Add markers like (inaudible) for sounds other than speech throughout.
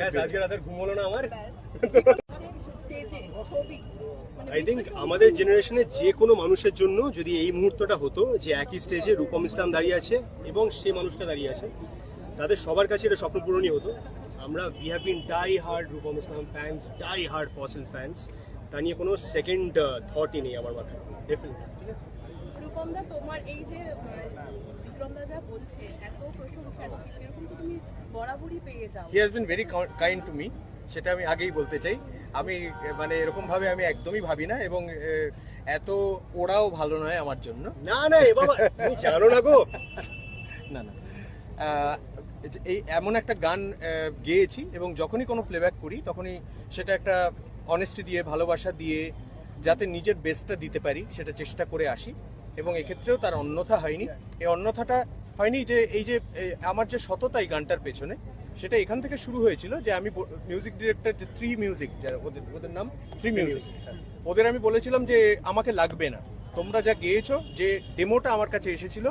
ব্যাস, আজকে রাতের ঘুম না আমার। আই থিঙ্ক আমাদের জেনারেশনে যে কোনো মানুষের জন্য যদি এই মুহূর্তটা হতো যে একই স্টেজে রূপম ইসলাম দাঁড়িয়ে আছে এবং সে মানুষটা দাঁড়িয়ে আছে তাদের সবার কাছে এটা স্বপ্ন পূরণই হতো। আমরা we have been die hard Rupam Islam fans die hard fossil fans তা নিয়ে কোনো সেকেন্ড থটই নেই আমার মাথায়। ডেফিনেটলি রূপম দা তোমার এই যে আহ, বিক্রম যা বলছে এত প্রশংসা এত কিছু এরকম তো তুমি বরাবরই পেয়ে যাও। He has been very kind to me সেটা আমি আগেই বলতে চাই। আমি মানে এরকম ভাবে আমি একদমই ভাবি না এবং এত ওরাও ভালো নয় আমার জন্য। না না এ বাবা তুমি জানো না গো। (laughs) না না। এই এমন একটা গান গেয়েছি এবং যখনই কোনো প্লেব্যাক করি তখনই সেটা একটা অনেস্টি দিয়ে ভালোবাসা দিয়ে যাতে নিজের বেস্টটা দিতে পারি সেটা চেষ্টা করে আসি। এবং এক্ষেত্রেও তার অন্যথা হয়নি। এই অন্যথাটা হয়নি যে এই যে আমার যে সততা এই গানটার পেছনে সেটা এখান থেকে শুরু হয়েছিল যে আমি মিউজিক ডিরেক্টর যে থ্রি মিউজিক যারা ওদের ওদের নাম থ্রি মিউজিক ওদের আমি বলেছিলাম যে আমাকে লাগবে না। তোমরা যা গেয়েছো যে ডেমোটা আমার কাছে এসেছিল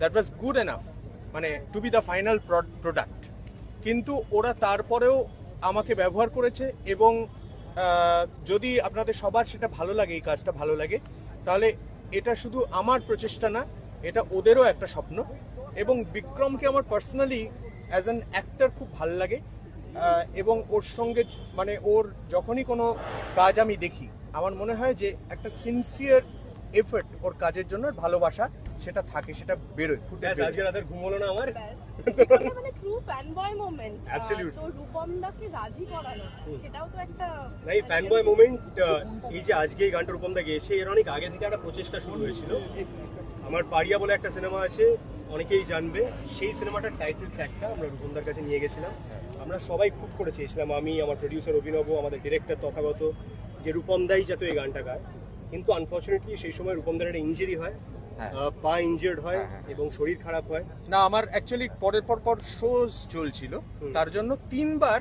দ্যাট ওয়াজ গুড এনাফ মানে to be the final product কিন্তু ওরা তারপরেও আমাকে ব্যবহার করেছে এবং যদি আপনাদের সবার সেটা ভালো লাগে এই কাজটা ভালো লাগে তাহলে এটা শুধু আমার প্রচেষ্টা না এটা ওদেরও একটা স্বপ্ন। এবং বিক্রমকে আমার পার্সোনালি অ্যাজ অ্যান অ্যাক্টর খুব ভালো লাগে। এবং ওর সঙ্গে মানে ওর যখনই কোনো কাজ আমি দেখি আমার মনে হয় যে একটা সিনসিয়ার এফর্ট ওর কাজের জন্য ভালোবাসা সেটা থাকে সেটা বেরোয় ফুটে আজকে রাতের ঘুম হলো না আমার? ব্যাস এটা মানে ট্রু ফ্যান বয় মোমেন্ট তো রূপম দাকে রাজি করানো সেটাও তো একটা না এই যে আজকে এই গানটা গেয়েছে এর অনেক আগে থেকে একটা প্রচেষ্টা শুরু হয়েছিল। আমার পাড়িয়া বলে একটা সিনেমা আছে অনেকেই জানবে। সেই সিনেমাটার টাইটেল ট্র্যাকটা আমরা রূপমদার কাছে নিয়ে গেছিলাম। আমরা সবাই খুব করে চেয়েছিলাম আমি আমার প্রডিউসার অভিনব আমাদের ডিরেক্টর তথাগত যে রূপমদাই যাতে এই গানটা গায়। কিন্তু আনফর্চুনেটলি সেই সময় রূপমদার একটা ইঞ্জুরি হয়। পা ইনজিয়ার্ড হয় হ্যাঁ, হ্যাঁ। এবং শরীর খারাপ হয়। না আমার অ্যাকচুয়ালি পরের পর পর শোজ চলছিল। তার জন্য তিনবার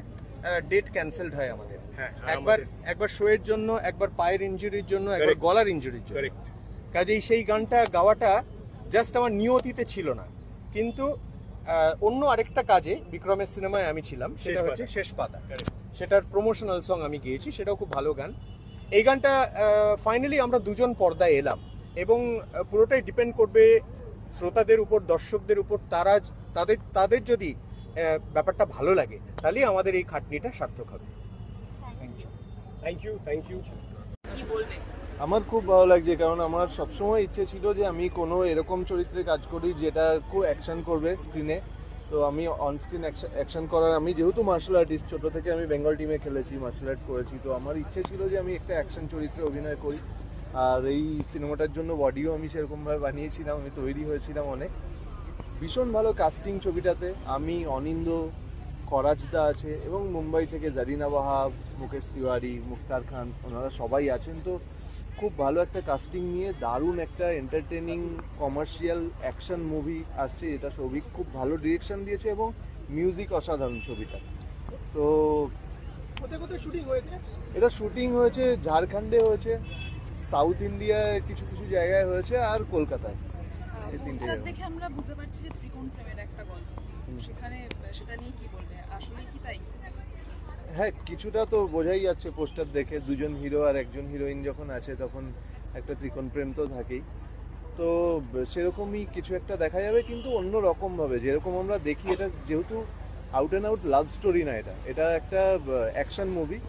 ডেট ক্যান্সেলড হয় আমাদের। হ্যাঁ একবার একবার শোয়ের জন্য একবার পায়ের ইনজুরির জন্য একবার গলার ইনজুরির জন্য। কাজেই সেই গানটা গাওয়াটা জাস্ট আমার নিয়তিতে ছিল না। কিন্তু অন্য আরেকটা কাজে বিক্রমের সিনেমায় আমি ছিলাম সেটা হচ্ছে শেষ পাতা। সেটার প্রমোশনাল সং আমি গেয়েছি সেটাও খুব ভালো গান। এই গানটা ফাইনালি আমরা দুজন পর্দায় এলাম। এবং পুরোটাই ডিপেন্ড করবে শ্রোতাদের উপর দর্শকদের উপর তারা তাদের তাদের যদি ব্যাপারটা ভালো লাগে তাহলেই আমাদের এই খাটনিটা সার্থক হবে। থ্যাংক ইউ থ্যাংক ইউ আমার খুব ভালো লাগছে কারণ আমার সবসময় ইচ্ছে ছিল যে আমি কোনো এরকম চরিত্রে কাজ করি যেটা খুব অ্যাকশন করবে স্ক্রিনে তো আমি অন স্ক্রিন অ্যাকশন করার আমি যেহেতু মার্শাল আর্টিস্ট ছোটো থেকে আমি বেঙ্গল টিমে খেলেছি মার্শাল আর্ট করেছি তো আমার ইচ্ছে ছিল যে আমি একটা অ্যাকশন চরিত্রে অভিনয় করি। আর এই সিনেমাটার জন্য বডিও আমি সেরকমভাবে বানিয়েছিলাম আমি তৈরি হয়েছিলাম অনেক। ভীষণ ভালো কাস্টিং ছবিটাতে। আমি অনিন্দ করাজদা আছে এবং মুম্বাই থেকে জারিনা বাহাব মুকেশ তিওয়ারি মুখতার খান ওনারা সবাই আছেন। তো খুব ভালো একটা কাস্টিং নিয়ে দারুণ একটা এন্টারটেনিং কমার্শিয়াল অ্যাকশন মুভি আসছে। এটা সৌভিক খুব ভালো ডিরেকশন দিয়েছে এবং মিউজিক অসাধারণ ছবিটা। তো কোথায় কোথায় শুটিং হয়েছে? এটা শুটিং হয়েছে ঝাড়খণ্ডে হয়েছে। সাউথ ইন্ডিয়ায় কিছু কিছু জায়গায় হয়েছে আর কলকাতায়। এই তিনটে পোস্টার জায়গা। দেখে আমরা বুঝতে পারছি যে ত্রিকোণ প্রেমের একটা গল্প। সেখানে সেটা নিয়ে কি বলবে? আসলে কি তাই? হ্যাঁ কিছুটা তো বোঝাই যাচ্ছে পোস্টার দেখে। দুজন হিরো আর একজন হিরোইন যখন আছে তখন একটা ত্রিকোণ প্রেম তো থাকেই। তো ব- সেরকমই কিছু একটা দেখা যাবে কিন্তু অন্য রকম ভাবে যেরকম আমরা দেখি এটা যেহেতু out and out love story না এটা। এটা একটা অ্যাকশন মুভি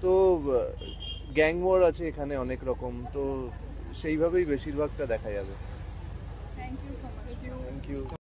তো ওয়ার আছে এখানে অনেক রকম তো সেইভাবেই বেশিরভাগটা দেখা যাবে। Thank you